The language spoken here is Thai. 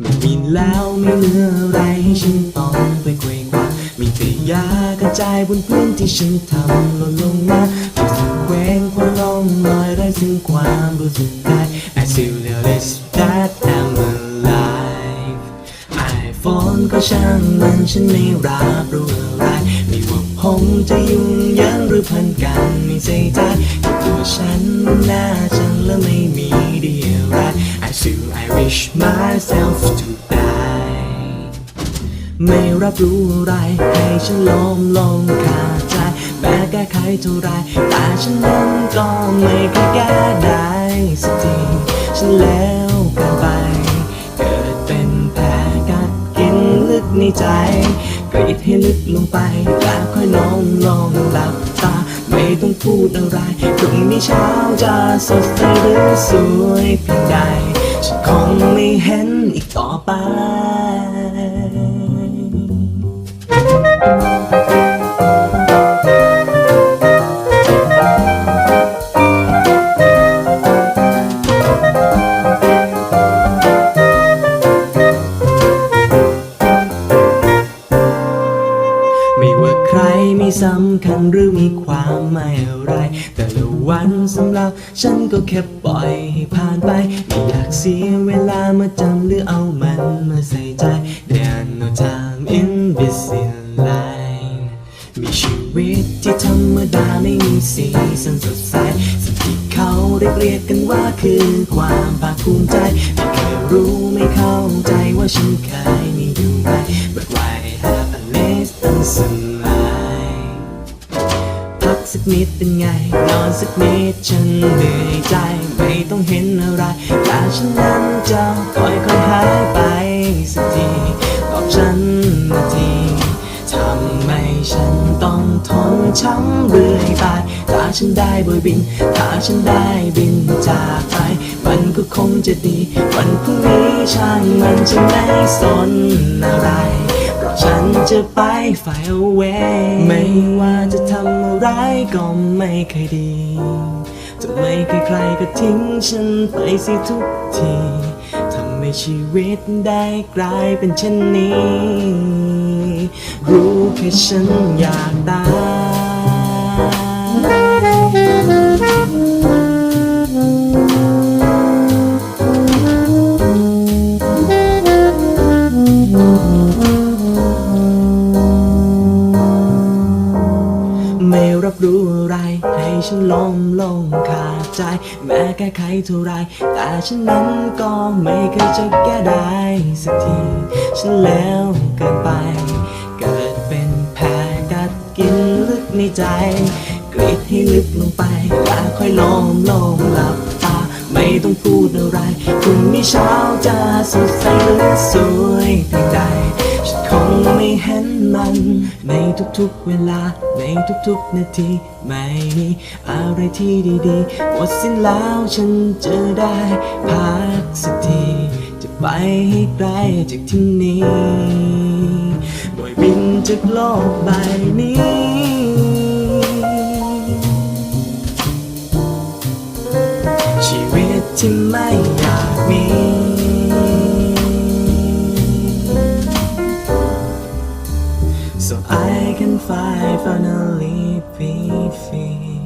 ไม่มีแล้วไม่เหลืออะไรให้ฉันต้องไปเกรงกว่ามีแต่ยากระจายบนพื้นที่ฉันทำหล่นลงมารู้สึกเคว้งคว้างลงลอยไร้ซึ่งความรู้สึกได้ I still realize that I'm alive iPhone ก็ช่างมันฉันไม่รับรู้ อะไรไม่ว่าผมจะยุ่งยันหรือพันกันไม่ใส่ใจแต่ตัวฉันน่าจังและไม่มีดีอะไร I still I wish myself to die ไม่รับรู้อะไรให้ฉันล้มลงขาดใจแม้แก้ไขเท่าไรแต่ฉันนั้นก็ไม่เคยแก้ได้สักทีฉันแล้ว ในใจ กรีดให้ลึกลงไปแล้วค่อยลองลองหลับตา ไม่ต้องพูดอะไรพรุ่งนี้เช้าจะสดใสหรือสวยเพียงใดฉันคงไม่เห็นอีกต่อไป ไม่ว่าใครไม่สำคัญหรือมีความหมายอะไร แต่ละวันสำหรับฉันก็แค่ปล่อยให้ผ่านไปไม่อยากเสียเวลามาจำหรือเอามันมาใส่ใจ There no time in this line มีชีวิตที่ธรรมดาไม่มีสีสันสดใสสิ่งที่เขาเรียกเรียกกันว่าคือความภาคภูมิใจไม่เคยรู้ไม่เข้าใจว่าฉันเคย สักนิดเป็นไง นอนสักนิดฉันเหนื่อยใจ ไม่ต้องเห็นอะไรแต่ฉันนั้นจะค่อยค่อยหายไปสักทีตอบฉันมาทีทำไมฉันต้องทนช้ำเรื่อยไปถ้าฉันได้บอยบิน ถ้าฉันได้บินจากไป มันก็คงจะดี วันพรุ่งนี้ช่างมันจะไม่สนอะไร ฉันจะไป fly away ไม่ว่าจะทำอะไรก็ไม่เคยดีจะไม่เคยใครก็ทิ้งฉันไปสิทุกทีทำให้ชีวิตได้กลายเป็นเช่นนี้ รู้แค่ฉันอยากตาย รู้อะไร ให้ฉันล้มลงขาดใจ แม้แก้ไขเท่าไร แต่ฉันนั้นก็ไม่เคยจะแก้ได้สักที ฉันแล้วเกินไป เกิดเป็นแผลกัดกินลึกในใจกรีดให้ลึกลงไปแล้วค่อยล้มลงหลับตา ไม่ต้องพูดอะไรพรุ่งนี้เช้าจะสดใสหรือสวย มัน ในทุกๆเวลา ในทุกๆนาที ไม่มีอะไรที่ดีๆหมดสิ้นแล้วฉันจะได้พักสักที จะไปให้ไกลจากที่นี้โดยบินจากโลกใบนี้ชีวิตที่ไม่อยากมี can finally be free